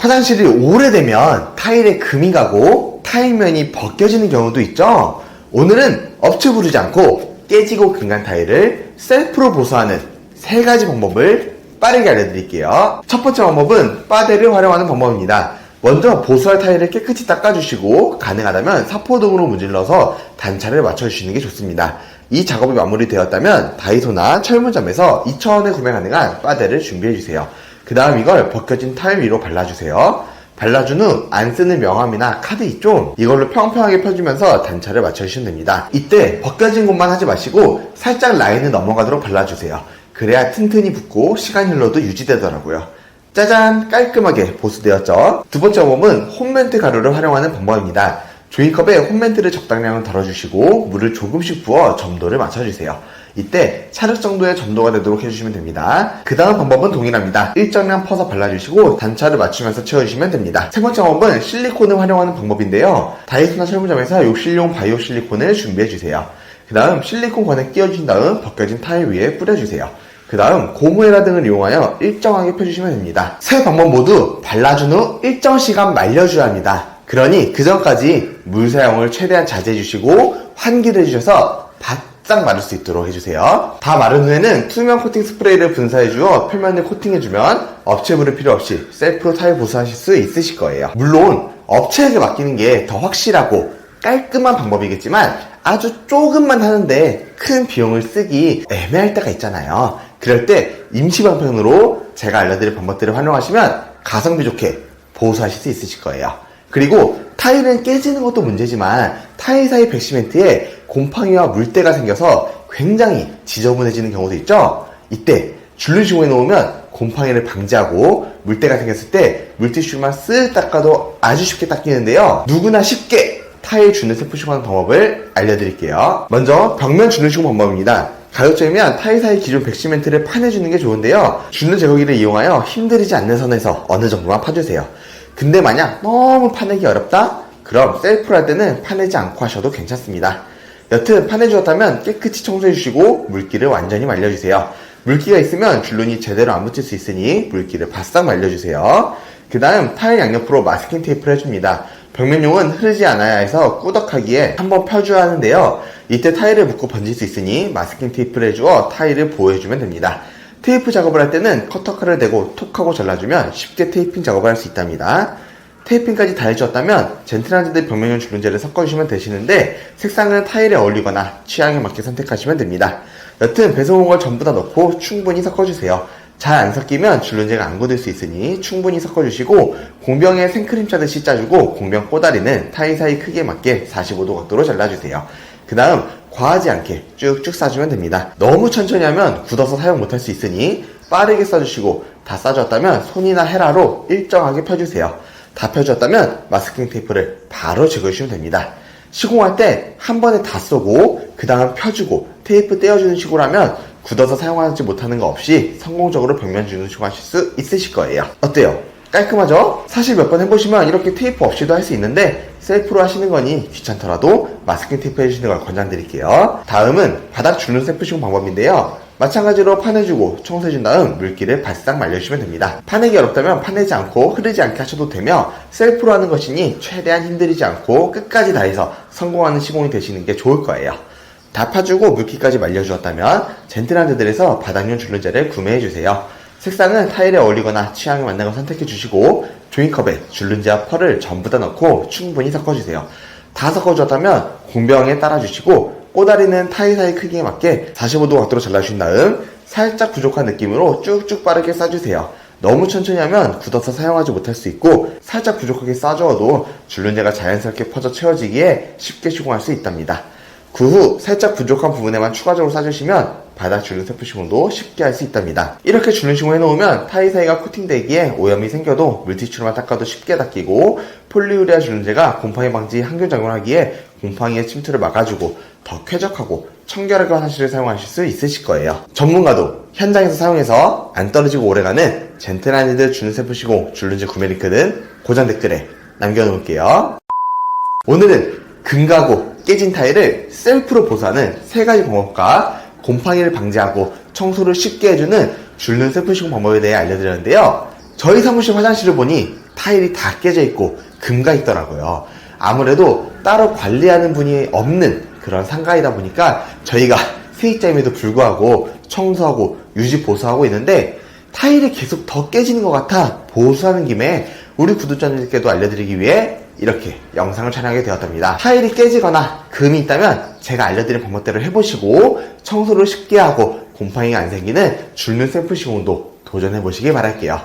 화장실이 오래되면 타일에 금이 가고 타일면이 벗겨지는 경우도 있죠. 오늘은 업체 부르지 않고 깨지고 금간 타일을 셀프로 보수하는 세 가지 방법을 빠르게 알려드릴게요. 첫 번째 방법은 빠데를 활용하는 방법입니다. 먼저 보수할 타일을 깨끗이 닦아주시고 가능하다면 사포 등으로 문질러서 단차를 맞춰주시는 게 좋습니다. 이 작업이 마무리되었다면 다이소나 철문점에서 2,000원에 구매 가능한 빠데를 준비해주세요. 그 다음 이걸 벗겨진 타일 위로 발라주세요. 발라준 후 안 쓰는 명함이나 카드 있죠? 이걸로 평평하게 펴주면서 단차를 맞춰주시면 됩니다. 이때 벗겨진 곳만 하지 마시고 살짝 라인을 넘어가도록 발라주세요. 그래야 튼튼히 붙고 시간 흘러도 유지되더라고요. 짜잔! 깔끔하게 보수되었죠? 두 번째 방법은 홈멘트 가루를 활용하는 방법입니다. 종이컵에 홈멘트를 적당량을 덜어주시고 물을 조금씩 부어 점도를 맞춰주세요. 이때 차력 정도의 점도가 되도록 해주시면 됩니다. 그 다음 방법은 동일합니다. 일정량 퍼서 발라주시고 단차를 맞추면서 채워주시면 됩니다. 세 번째 방법은 실리콘을 활용하는 방법인데요. 다이소나 철물점에서 욕실용 바이오 실리콘을 준비해주세요. 그 다음 실리콘 관에 끼워주신 다음 벗겨진 타일 위에 뿌려주세요. 그 다음 고무에라 등을 이용하여 일정하게 펴주시면 됩니다. 세 방법 모두 발라준 후 일정 시간 말려줘야 합니다. 그러니 그 전까지 물 사용을 최대한 자제해 주시고 환기를 해주셔서 바짝 마를 수 있도록 해주세요. 다 마른 후에는 투명 코팅 스프레이를 분사해 주어 표면을 코팅해주면 업체 부를 필요 없이 셀프로 타일 보수하실 수 있으실 거예요. 물론 업체에게 맡기는 게 더 확실하고 깔끔한 방법이겠지만 아주 조금만 하는데 큰 비용을 쓰기 애매할 때가 있잖아요. 그럴 때 임시 방편으로 제가 알려드릴 방법들을 활용하시면 가성비 좋게 보수하실 수 있으실 거예요. 그리고 타일은 깨지는 것도 문제지만 타일 사이 백시멘트에 곰팡이와 물때가 생겨서 굉장히 지저분해지는 경우도 있죠. 이때 줄눈시공해 놓으면 곰팡이를 방지하고 물때가 생겼을 때 물티슈만 쓱 닦아도 아주 쉽게 닦이는데요. 누구나 쉽게 타일 줄눈 세푸시공하는 방법을 알려드릴게요. 먼저 벽면 줄눈 시공 방법입니다. 가급적이면 타일 사이 기존 백시멘트를 파내주는 게 좋은데요. 줄눈 제거기를 이용하여 힘들이지 않는 선에서 어느 정도만 파주세요. 근데 만약 너무 파내기 어렵다? 그럼 셀프로 할 때는 파내지 않고 하셔도 괜찮습니다. 여튼 파내주었다면 깨끗이 청소해주시고 물기를 완전히 말려주세요. 물기가 있으면 줄눈이 제대로 안 붙일 수 있으니 물기를 바싹 말려주세요. 그 다음 타일 양옆으로 마스킹 테이프를 해줍니다. 벽면용은 흐르지 않아야 해서 꾸덕하기에 한번 펴줘야 하는데요. 이때 타일을 묶고 번질 수 있으니 마스킹 테이프를 해주어 타일을 보호해주면 됩니다. 테이프 작업을 할 때는 커터칼을 대고 톡하고 잘라주면 쉽게 테이핑 작업을 할 수 있답니다. 테이핑까지 다 해주었다면 젠틀한지드 벽면용 줄눈제를 섞어주시면 되시는데 색상은 타일에 어울리거나 취향에 맞게 선택하시면 됩니다. 여튼 배송 온걸 전부 다 넣고 충분히 섞어주세요. 잘 안 섞이면 줄눈제가 안 굳을 수 있으니 충분히 섞어주시고 공병에 생크림 짜듯이 짜주고 공병 꼬다리는 타일 사이 크기에 맞게 45도 각도로 잘라주세요. 그 다음 과하지 않게 쭉쭉 싸주면 됩니다. 너무 천천히 하면 굳어서 사용 못할 수 있으니 빠르게 싸주시고 다 싸줬다면 손이나 헤라로 일정하게 펴주세요. 다 펴줬다면 마스킹 테이프를 바로 제거해주시면 됩니다. 시공할 때 한 번에 다 쏘고 그 다음 펴주고 테이프 떼어주는 식으로 하면 굳어서 사용하지 못하는 거 없이 성공적으로 벽면 주는 시공하실 수 있으실 거예요. 어때요? 깔끔하죠? 사실 몇 번 해보시면 이렇게 테이프 없이도 할 수 있는데 셀프로 하시는 거니 귀찮더라도 마스킹 테이프 해주시는 걸 권장드릴게요. 다음은 바닥 줄눈 셀프 시공 방법인데요. 마찬가지로 파내주고 청소해준 다음 물기를 바싹 말려주시면 됩니다. 파내기 어렵다면 파내지 않고 흐르지 않게 하셔도 되며 셀프로 하는 것이니 최대한 힘들이지 않고 끝까지 다 해서 성공하는 시공이 되시는 게 좋을 거예요. 다 파주고 물기까지 말려주었다면 젠틀한드들에서 바닥용 줄눈제를 구매해주세요. 색상은 타일에 어울리거나 취향에 맞는 걸 선택해주시고 종이컵에 줄눈제와 펄을 전부 다 넣고 충분히 섞어주세요. 다 섞어주었다면 공병에 따라주시고 꼬다리는 타일 사이 크기에 맞게 45도 각도로 잘라주신 다음 살짝 부족한 느낌으로 쭉쭉 빠르게 싸주세요. 너무 천천히 하면 굳어서 사용하지 못할 수 있고 살짝 부족하게 싸주어도 줄눈제가 자연스럽게 퍼져 채워지기에 쉽게 시공할 수 있답니다. 그 후 살짝 부족한 부분에만 추가적으로 싸주시면 바닥 줄눈 세프 시공도 쉽게 할 수 있답니다. 이렇게 줄눈 시공 해놓으면 타일 사이가 코팅되기에 오염이 생겨도 물티슈로만 닦아도 쉽게 닦이고 폴리우레아 줄눈제가 곰팡이 방지 항균 작용을 하기에 곰팡이의 침투를 막아주고 더 쾌적하고 청결하게 화장실을 사용하실 수 있으실 거예요. 전문가도 현장에서 사용해서 안 떨어지고 오래가는 젠틀한 이들 줄눈 세프 시공 줄눈제 구매 링크는 고정 댓글에 남겨놓을게요. 오늘은 금가고 깨진 타일을 셀프로 보수하는 세 가지 방법과 곰팡이를 방지하고 청소를 쉽게 해주는 줄눈 셀프 시공 방법에 대해 알려드렸는데요. 저희 사무실 화장실을 보니 타일이 다 깨져 있고 금가 있더라고요. 아무래도 따로 관리하는 분이 없는 그런 상가이다 보니까 저희가 세입자임에도 불구하고 청소하고 유지 보수하고 있는데 타일이 계속 더 깨지는 것 같아 보수하는 김에 우리 구독자님들께도 알려드리기 위해 이렇게 영상을 촬영하게 되었답니다. 타일이 깨지거나 금이 있다면 제가 알려드린 방법대로 해보시고 청소를 쉽게 하고 곰팡이가 안 생기는 줄눈 샘플 시공도 도전해보시기 바랄게요.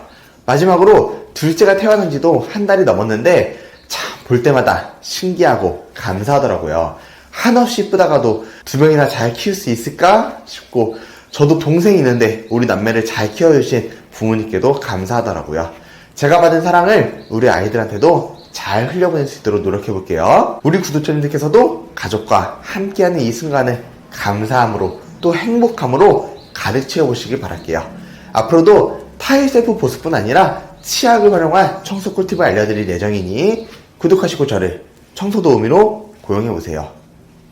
마지막으로 둘째가 태어난 지도 한 달이 넘었는데 참 볼 때마다 신기하고 감사하더라고요. 한없이 이쁘다가도 두 명이나 잘 키울 수 있을까 싶고 저도 동생이 있는데 우리 남매를 잘 키워주신 부모님께도 감사하더라고요. 제가 받은 사랑을 우리 아이들한테도 잘 흘려보낼 수 있도록 노력해 볼게요. 우리 구독자님들께서도 가족과 함께하는 이 순간을 감사함으로 또 행복함으로 가득 채워보시길 바랄게요. 앞으로도 타일 셀프 보습뿐 아니라 치약을 활용한 청소 꿀팁을 알려드릴 예정이니 구독하시고 저를 청소 도우미로 고용해 보세요.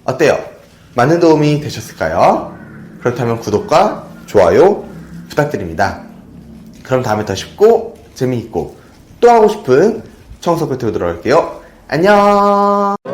어때요? 많은 도움이 되셨을까요? 그렇다면 구독과 좋아요 부탁드립니다. 그럼 다음에 더 쉽고 재미있고 또 하고 싶은 청소 꿀팁으로 돌아올게요. 안녕!